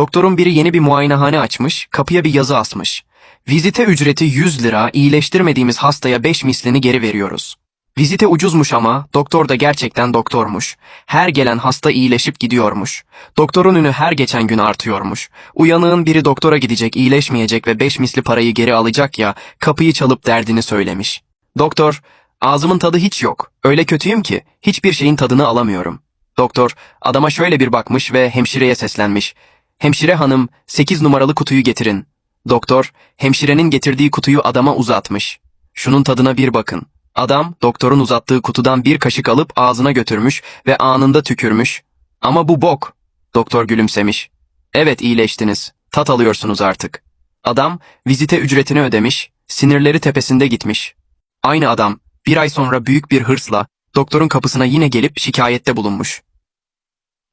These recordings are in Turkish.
Doktorun biri yeni bir muayenehane açmış, kapıya bir yazı asmış. Vizite ücreti 100 lira, iyileştirmediğimiz hastaya 5 mislini geri veriyoruz. Vizite ucuzmuş ama doktor da gerçekten doktormuş. Her gelen hasta iyileşip gidiyormuş. Doktorun ünü her geçen gün artıyormuş. Uyanığın biri doktora gidecek, iyileşmeyecek ve 5 misli parayı geri alacak ya, kapıyı çalıp derdini söylemiş. Doktor, ağzımın tadı hiç yok. Öyle kötüyüm ki hiçbir şeyin tadını alamıyorum. Doktor adama şöyle bir bakmış ve hemşireye seslenmiş. Hemşire hanım 8 numaralı kutuyu getirin. Doktor hemşirenin getirdiği kutuyu adama uzatmış. Şunun tadına bir bakın. Adam doktorun uzattığı kutudan bir kaşık alıp ağzına götürmüş ve anında tükürmüş. Ama bu bok. Doktor gülümsemiş. Evet iyileştiniz. Tat alıyorsunuz artık. Adam vizite ücretini ödemiş, sinirleri tepesinde gitmiş. Aynı adam bir ay sonra büyük bir hırsla doktorun kapısına yine gelip şikayette bulunmuş.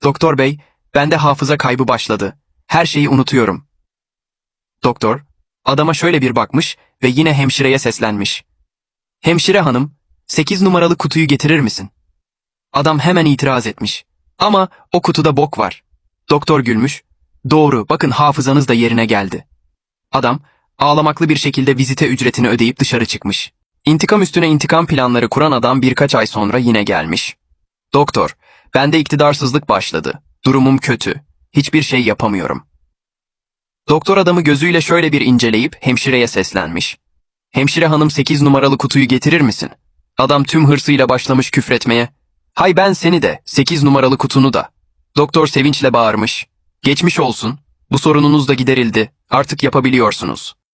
Doktor bey, bende hafıza kaybı başladı. Her şeyi unutuyorum. Doktor, adama şöyle bir bakmış ve yine hemşireye seslenmiş. Hemşire hanım, 8 numaralı kutuyu getirir misin? Adam hemen itiraz etmiş. Ama o kutuda bok var. Doktor gülmüş. Doğru, bakın hafızanız da yerine geldi. Adam, ağlamaklı bir şekilde vizite ücretini ödeyip dışarı çıkmış. İntikam üstüne intikam planları kuran adam birkaç ay sonra yine gelmiş. Doktor, bende iktidarsızlık başladı. Durumum kötü. Hiçbir şey yapamıyorum. Doktor adamı gözüyle şöyle bir inceleyip hemşireye seslenmiş. Hemşire hanım 8 numaralı kutuyu getirir misin? Adam tüm hırsıyla başlamış küfretmeye. Hay ben seni de, 8 numaralı kutunu da. Doktor sevinçle bağırmış. Geçmiş olsun. Bu sorununuz da giderildi. Artık yapabiliyorsunuz.